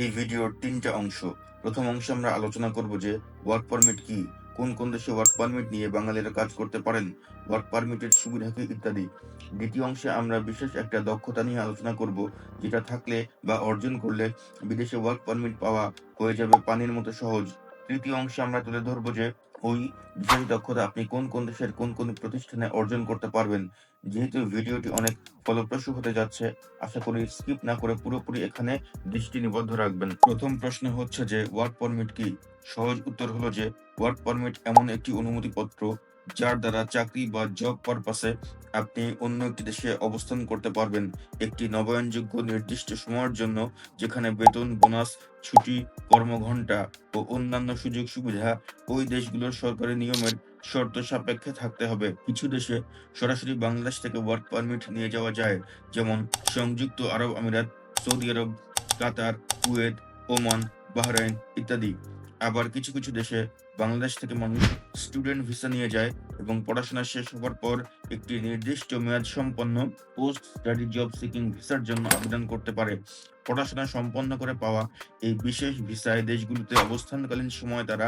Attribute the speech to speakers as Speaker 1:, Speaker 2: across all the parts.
Speaker 1: এই ভিডিওর তিনটা অংশ। প্রথম অংশে আমরা আলোচনা করব যে ওয়ার্ক পারমিট কি, কোন কোন দেশে ওয়ার্ক পারমিট নিয়ে বাঙালিরা কাজ করতে পারেন ওয়ার্ক পারমিটের সুবিধা কি ইত্যাদি। দ্বিতীয় অংশে আমরা বিশেষ একটা দক্ষতা নিয়ে আলোচনা করব, যেটা থাকলে বা অর্জন করলে বিদেশে ওয়ার্ক পারমিট পাওয়া হয়ে যাবে পানির মতো সহজ। তৃতীয় অংশে আমরা তুলে ধরবো যে ওই বিশেষ দক্ষতা আপনি কোন কোন দেশের কোন কোন প্রতিষ্ঠানে অর্জন করতে পারবেন। যেহেতু ভিডিওটি অনেক ফলপ্রসূ হতে যাচ্ছে, আশা করি স্কিপ না করে পুরোপুরি এখানে দৃষ্টি নিবদ্ধ রাখবেন। প্রথম প্রশ্ন হচ্ছে যে ওয়ার্ক পারমিট কি? সহজ উত্তর হলো যে ওয়ার্ক পারমিট এমন একটি অনুমতিপত্র যার দ্বারা চাকরি বা জব পারপাসে আপনি অন্য একটি দেশে অবস্থান করতে পারবেন। একটি নবায়নযোগ্য নির্দিষ্ট সময়ের জন্য যেখানে বেতন বোনাস ছুটি, কর্মঘণ্টা ও অন্যান্য সুযোগ সুবিধা ওই দেশগুলোর সরকারি নিয়মের শর্ত সাপেক্ষে থাকতে হবে। কিছু দেশে সরাসরি বাংলাদেশ থেকে ওয়ার্ক পারমিট নিয়ে যাওয়া যায়, যেমন সংযুক্ত আরব আমিরাত, সৌদি আরব, কাতার, কুয়েত, ওমান, বাহরাইন ইত্যাদি। আবার কিছু কিছু দেশে বাংলাদেশ থেকে মানুষ স্টুডেন্ট ভিসা নিয়ে যায় এবং পড়াশোনা শেষ হওয়ার পর একটি নির্দিষ্ট মেয়াদ সম্পন্ন পোস্ট স্টাডি জব সিকিং ভিসার জন্য আবেদন করতে পারে। পড়াশোনা সম্পন্ন করে পাওয়া এই বিশেষ ভিসায় দেশগুলোতে অবস্থানকালীন সময় তারা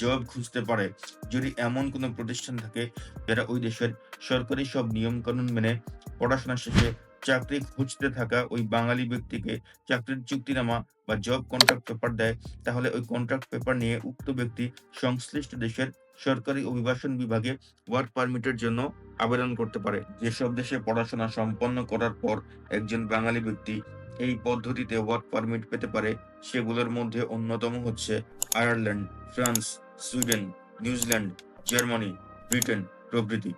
Speaker 1: জব খুঁজতে পারে। যদি এমন কোনো প্রতিষ্ঠান থাকে, যারা ওই দেশের সরকারি সব নিয়ম কানুন মেনে পড়াশোনা শেষে চাকরি খুঁজতে থাকা ওই বাঙালি ব্যক্তিকে চাকরির চুক্তিনামা বা জব কন্ট্রাক্ট পেপার দেয়, তাহলে ওই কন্ট্রাক্ট পেপার নিয়ে উক্ত ব্যক্তি সংশ্লিষ্ট দেশের সরকারি অভিবাসন বিভাগে ওয়ার্ক পারমিটের জন্য আবেদন করতে পারে। যেসব দেশে পড়াশোনা সম্পন্ন করার পর একজন বাঙালি ব্যক্তি এই পদ্ধতিতে ওয়ার্ক পারমিট পেতে পারে, সেগুলোর মধ্যে অন্যতম হচ্ছে Ireland France Sweden New Zealand Germany Britain প্রভৃতি।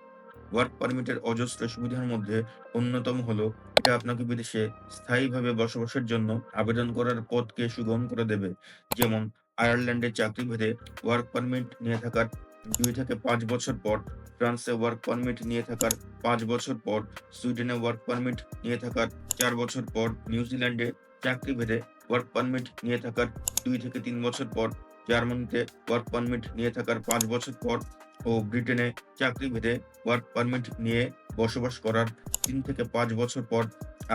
Speaker 1: ওয়ার্ক পারমিটের অজস্র সুবিধার মধ্যে অন্যতম হলো, এটা আপনাকে বিদেশে স্থায়ীভাবে বসবাসের জন্য আবেদন করার পথকে সুগম করে দেবে। যেমন, আয়ারল্যান্ডে চাকরি ভেদে ওয়ার্ক পারমিট নিয়ে থাকার দুই থেকে পাঁচ বছর পর, ফ্রান্সে ওয়ার্ক পারমিট নিয়ে থাকার পাঁচ বছর পর, সুইডেনে ওয়ার্ক পারমিট নিয়ে থাকার চার বছর পর, নিউজিল্যান্ডে চাকরি ভেদে ওয়ার্ক পারমিট নিয়ে থাকার দুই থেকে তিন বছর পর, জার্মানিতে ওয়ার্ক পারমিট নিয়ে থাকার পাঁচ বছর পর ও ব্রিটেনে চাকরি ভেদে ওয়ার্ক পারমিট নিয়ে বসবাস করার তিন থেকে পাঁচ বছর পর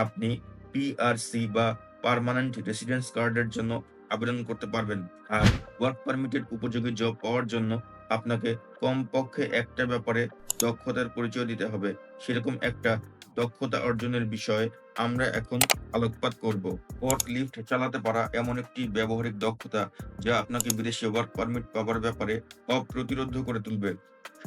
Speaker 1: আপনি পিআরসি বা পারমানেন্ট রেসিডেন্স কার্ডের জন্য আবেদন করতে পারবেন। আর ওয়ার্ক পারমিটের উপযোগী জব পাওয়ার জন্য আপনাকে কমপক্ষে একটা ব্যাপারে দক্ষতার পরিচয় দিতে হবে। সেরকম একটা দক্ষতা অর্জনের বিষয়ে আমরা এখন আলোকপাত করব। ফোর্ক লিফট চালাতে পারা এমন একটি ব্যবহারিক দক্ষতা যা আপনাকে বিদেশে ওয়ার্ক পারমিট পাওয়ার ব্যাপারে অপ্রতিরোধ করে তুলবে।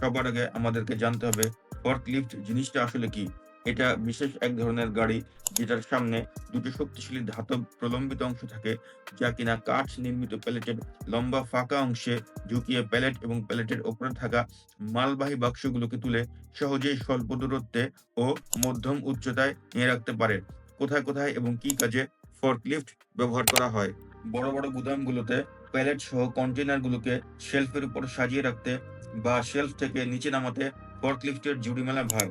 Speaker 1: সবার আগে আমাদেরকে জানতে হবে ফর্ক লিফট জিনিসটা আসলে কি? এটা বিশেষ এক ধরনের গাড়ি যেটার সামনে দুটো শক্তিশালী ধাতব প্রলম্বিত অংশ থাকে, যা কিনা কাঠ নির্মিত প্যালেটের লম্বা ফাঁকা অংশে ঝুঁকিয়ে প্যালেট এবং প্যালেটের ওপরে থাকা মালবাহী বাক্সগুলোকে তুলে সহজেই স্বল্প দূরত্বে ও মধ্যম উচ্চতায় নিয়ে রাখতে পারে। কোথায় কোথায় এবং কি কাজে ফর্কলিফট ব্যবহার করা হয়? বড় বড় গুদামগুলোতে প্যালেট সহ কন্টেনারগুলোকে শেলফের উপর সাজিয়ে রাখতে বা শেলফ থেকে নিচে নামাতে ফর্কলিফটের জুড়ি মেলা ভার।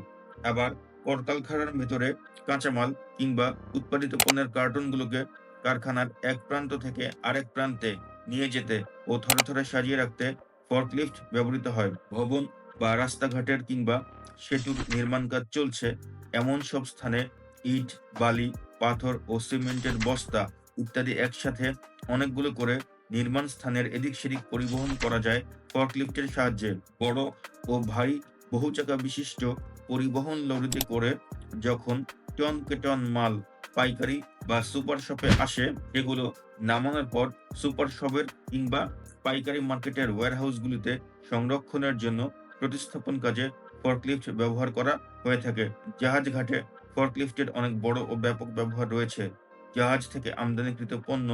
Speaker 1: আবার কলকারখানার ভেতরে কাঁচামাল কিংবা উৎপাদিত পণ্যের কার্টুনগুলোকে কারখানার এক প্রান্ত থেকে আরেক প্রান্তে নিয়ে যেতে ও থরে থরে সাজিয়ে রাখতে ফর্কলিফট ব্যবহৃত হয়। ভবন বা রাস্তাঘাটের কিংবা সেতুর নির্মাণ কাজ চলছে। এমন সব স্থানে ইট, বালি, পাথর ও সিমেন্টের বস্তা ইত্যাদি একসাথে অনেকগুলো করে নির্মাণ স্থানের এদিক সেদিক পরিবহন করা যায় ফর্কলিফটের সাহায্যে। বড় ও ভারী বহু চাকা বিশিষ্ট পরিবহন লরিতে করে যখন টন কে টন মাল পাইকারি বা সুপার শপে আসে, এগুলো নামানোর পর সুপার শপের কিংবা পাইকারি মার্কেটের ওয়্যারহাউসগুলিতে সংরক্ষণের জন্য প্রতিস্থাপন কাজে ফর্কলিফট ব্যবহার করা হয়ে থাকে। জাহাজ ঘাটে ফর্কলিফটের অনেক বড় ও ব্যাপক ব্যবহার রয়েছে। জাহাজ থেকে আমদানিকৃত পণ্য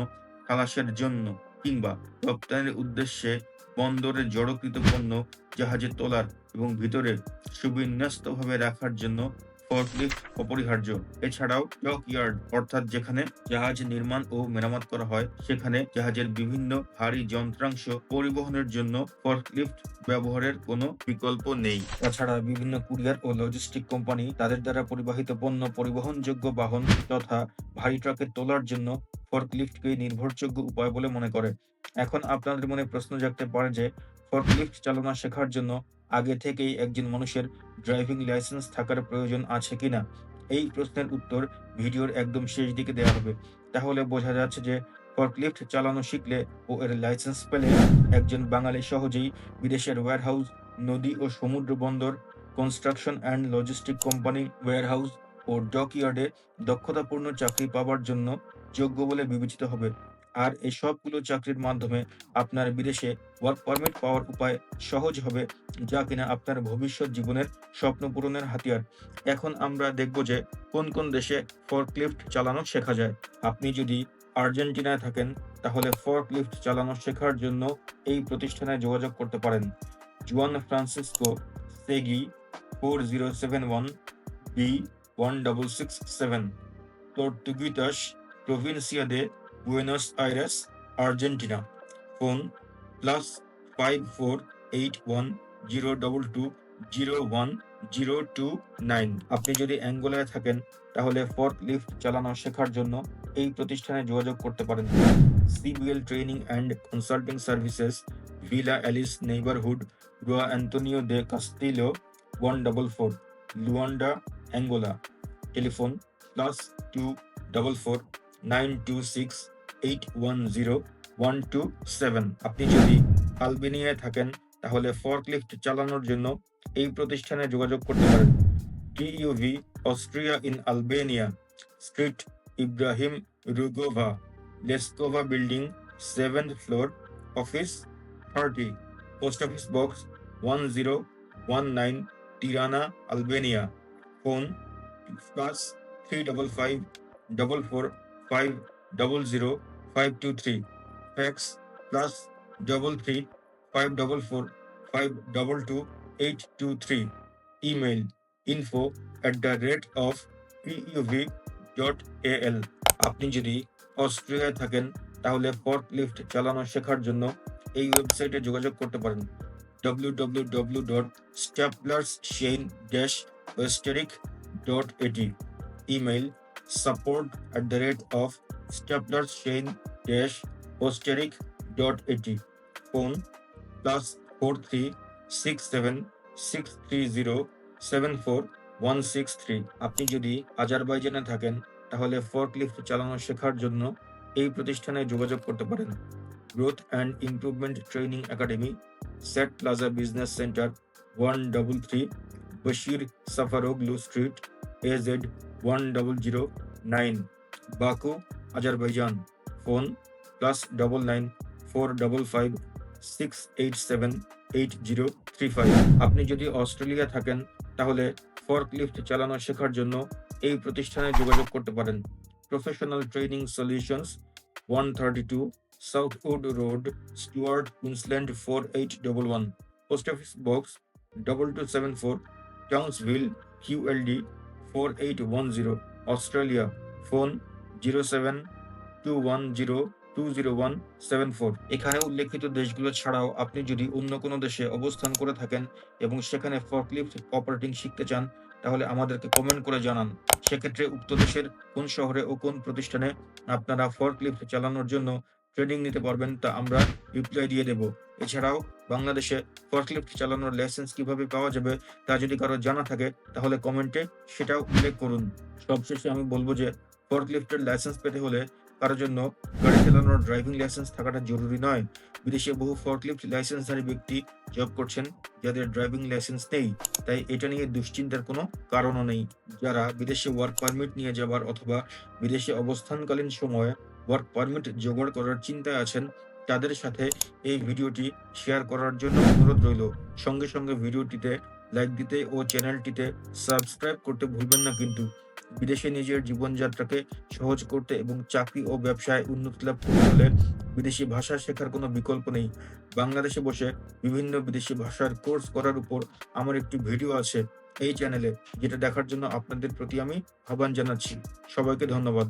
Speaker 1: খালাসের জন্য কিংবা রপ্তানির উদ্দেশ্যে বন্দরে জড়কৃত পণ্য জাহাজে তোলার এবং ভিতরে সুবিন্যস্তভাবে রাখার জন্য ফর্কলিফট অপরিহার্য। এছাড়াও ডক ইয়ার্ড অর্থাৎ যেখানে জাহাজ নির্মাণ ও মেরামত করা হয়, সেখানে জাহাজের বিভিন্ন ভারী যন্ত্রাংশ পরিবহনের জন্য ফর্কলিফট ব্যবহারের কোনো বিকল্প নেই। তাছাড়া বিভিন্ন কুরিয়ার ও লজিস্টিক কোম্পানি তাদের দ্বারা পরিবাহিত পণ্য, পরিবহনযোগ্য বাহন তথা ভারী ট্রাকে তোলার জন্য ফর্কলিফটকে নির্ভরযোগ্য উপায় বলে মনে করে। এখন আপনাদের মনে প্রশ্ন জাগতে পারে যে ফর্কলিফট চালনা শেখার জন্য আগে থেকেই একজন মানুষের ড্রাইভিং লাইসেন্স থাকার প্রয়োজন আছে কিনা? এই প্রশ্নের উত্তর ভিডিওর একদম শেষ দিকে দেওয়া হবে। তাহলে বোঝা যাচ্ছে যে
Speaker 2: ফরক্লিফট চালানো শিখলে ও এর লাইসেন্স পেলে একজন বাঙালি সহজেই বিদেশের ওয়্যারহাউস নদী ও সমুদ্র বন্দর construction and logistic company warehouse ও ডকইয়ার্ডে দক্ষতাপূর্ণ চাকরি পাওয়ার জন্য যোগ্য বলে বিবেচিত হবে। আর এই সবগুলো চাকরির মাধ্যমে আপনার বিদেশে ওয়ার্ক পারমিট পাওয়ার উপায় সহজ হবে যা কিনা আপনার ভবিষ্যৎ জীবনের স্বপ্ন পূরণের হাতিয়ার। এখন আমরা দেখব যে কোন কোন দেশে ফরক্লিফট চালানো শেখা যায়। আপনি যদি আর্জেন্টিনায় থাকেন তাহলে ফরক্লিফট চালানো শেখার জন্য এই প্রতিষ্ঠানে যোগাযোগ করতে পারেন। Juan Francisco Segui four zero seven one B one double six seven. Tortuguitas, Provincia de Buenos Aires, Argentina. Phone plus five four eight one zero double two zero one zero two nine আপনি যদি অ্যাঙ্গোলায় থাকেন তাহলে fork lift চালানো শেখার জন্য এই প্রতিষ্ঠানে যোগাযোগ করতে পারেন। CBL training and consulting services Villa Alice neighbourhood Rua Antonio de Castilho one double four Luanda Angola telephone plus two double four nine two six eight one zero one two seven আপনি যদি আলবেনিয়ায় থাকেন, তাহলে forklift চালানোর জন্য এই প্রতিষ্ঠানে যোগাযোগ করতে পারেন। TUV Austria in Albania street Ibrahim Rugova Leskova building seventh floor office thirty post office box one zero one nine Tirana Albania phone plus three double five double four five double zero five two three fax plus double three five double four five double two eight two three email info at the rate of TUV dot AL আপনি যদি অস্ট্রেলিয়ায় থাকেন, তাহলে fork lift চালানো শেখার জন্য এই ওয়েবসাইটে যোগাযোগ করতে পারেন। www.staplersshane-westeric.at email support at the rate of staplersshane-westeric.at phone plus 436763074 আপনি যদি আজারবাইজানে থাকেন, তাহলে ফর্কলিফট চালানো শেখার জন্য এই প্রতিষ্ঠানে যোগাযোগ করতে পারেন। Growth and improvement training academy set plaza business centre one double three Bashir Safaroglu street AZ one double zero nine Baku Azerbaijan phone plus double nine four double five six eight seven eight zero three five আপনি যদি Australia থাকেন, তাহলে forklift চালানো শেখার জন্য এই প্রতিষ্ঠানে যোগাযোগ করতে পারেন। Professional training solutions one thirty two Southwood road Stuart Queensland four eight double one post office box double two seven four Townsville QLD four eight one zero Australia phone zero seven two one zero two zero one seven four. এখানে উল্লেখিত দেশগুলো ছাড়াও আপনি যদি অন্য কোনো দেশে অবস্থান করে থাকেন এবং সেখানে ফর্কলিফট অপারেটিং শিখতে চান, তাহলে আমাদেরকে কমেন্ট করে জানান। সেক্ষেত্রে উক্ত দেশের কোন শহরে ও কোন প্রতিষ্ঠানে আপনারা ফর্কলিফট চালানোর জন্য ট্রেনিং নিতে পারবেন তা আমরা রিপ্লাই দিয়ে দেব। এছাড়াও বাংলাদেশে ফর্কলিফট চালানোর লাইসেন্স কীভাবে পাওয়া যাবে তা যদি কারও জানা থাকে, তাহলে কমেন্টে সেটাও উল্লেখ করুন। সবশেষে আমি বলব যে ফর্কলিফটের লাইসেন্স পেতে হলে কারোর জন্য গাড়ি চালানোর ড্রাইভিং লাইসেন্স থাকাটা জরুরি নয়। বিদেশে বহু ফর্কলিফট লাইসেন্সধারী ব্যক্তি জব করছেন, যাদের ড্রাইভিং লাইসেন্স নেই, তাই এটা নিয়ে দুশ্চিন্তার কোনো কারণও নেই। যারা বিদেশে ওয়ার্ক পারমিট নিয়ে যাবার অথবা বিদেশে অবস্থানকালীন সময়ে ওয়ার্ক পারমিট জোগাড় করার চিন্তায় আছেন, তাদের সাথে এই ভিডিওটি শেয়ার করার জন্য অনুরোধ রইল। সঙ্গে সঙ্গে ভিডিওটিতে লাইক দিতে ও চ্যানেলটিতে সাবস্ক্রাইব করতে ভুলবেন না কিন্তু। বিদেশে নিজের জীবনযাত্রাকে সহজ করতে এবং চাকরি ও ব্যবসায় উন্নতি লাভ করতে হলে বিদেশি ভাষা শেখার কোনো বিকল্প নেই। বাংলাদেশে বসে বিভিন্ন বিদেশি ভাষার কোর্স করার উপর আমার একটি ভিডিও আছে এই চ্যানেলে, যেটা দেখার জন্য আপনাদের প্রতি আমি আহ্বান জানাচ্ছি। সবাইকে ধন্যবাদ।